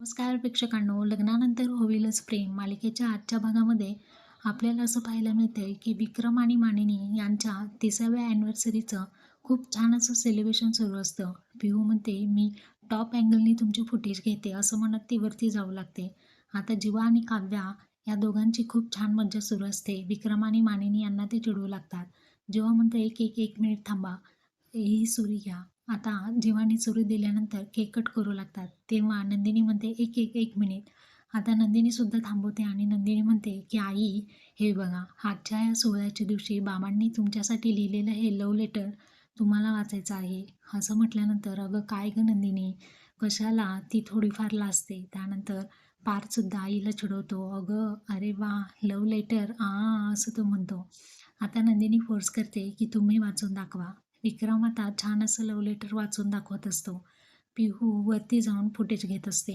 नमस्कार प्रेक्षकांनो. लग्नानंतर होईलच प्रेम. मालिकेच्या आजच्या भागामध्ये आपल्याला असं पाहायला मिळतंय की विक्रम आणि मानिनी यांच्या तिसाव्या ॲनिव्हर्सरीचं खूप छान असं सेलिब्रेशन सुरू असतं. पिहू म्हणते मी टॉप अँगलनी तुमची फुटेज घेते. असं म्हणत ती वरती जाऊ लागते. आता जीवा आणि काव्या या दोघांची खूप छान मज्जा सुरू असते. विक्रम आणि मानिनी यांना ते चिडवू लागतात. जेव्हा म्हणतं एक एक एक मिनिट थांबा. ही सुरी घ्या. आता जेव्हाने सुरू दिल्यानंतर केक कट करू लागतात. तेव्हा नंदिनी म्हणते एक एक एक मिनिट. आता नंदिनीसुद्धा थांबवते आणि नंदिनी म्हणते की आई हे बघा. आजच्या या सोहळ्याच्या दिवशी बाबांनी तुमच्यासाठी लिहिलेलं हे लव लेटर तुम्हाला वाचायचं आहे. असं म्हटल्यानंतर अगं काय गं नंदिनी? कशाला? ती थोडीफार लाजते. त्यानंतर पारसुद्धा आईला चिडवतो. अगं अरे वा लव लेटर आ असं तो म्हणतो. आता नंदिनी फोर्स करते की तुम्ही वाचून दाखवा. विक्रम आता छान असं लव लेटर वाचून दाखवत असतो. पिहू वरती जाऊन फुटेज घेत असते.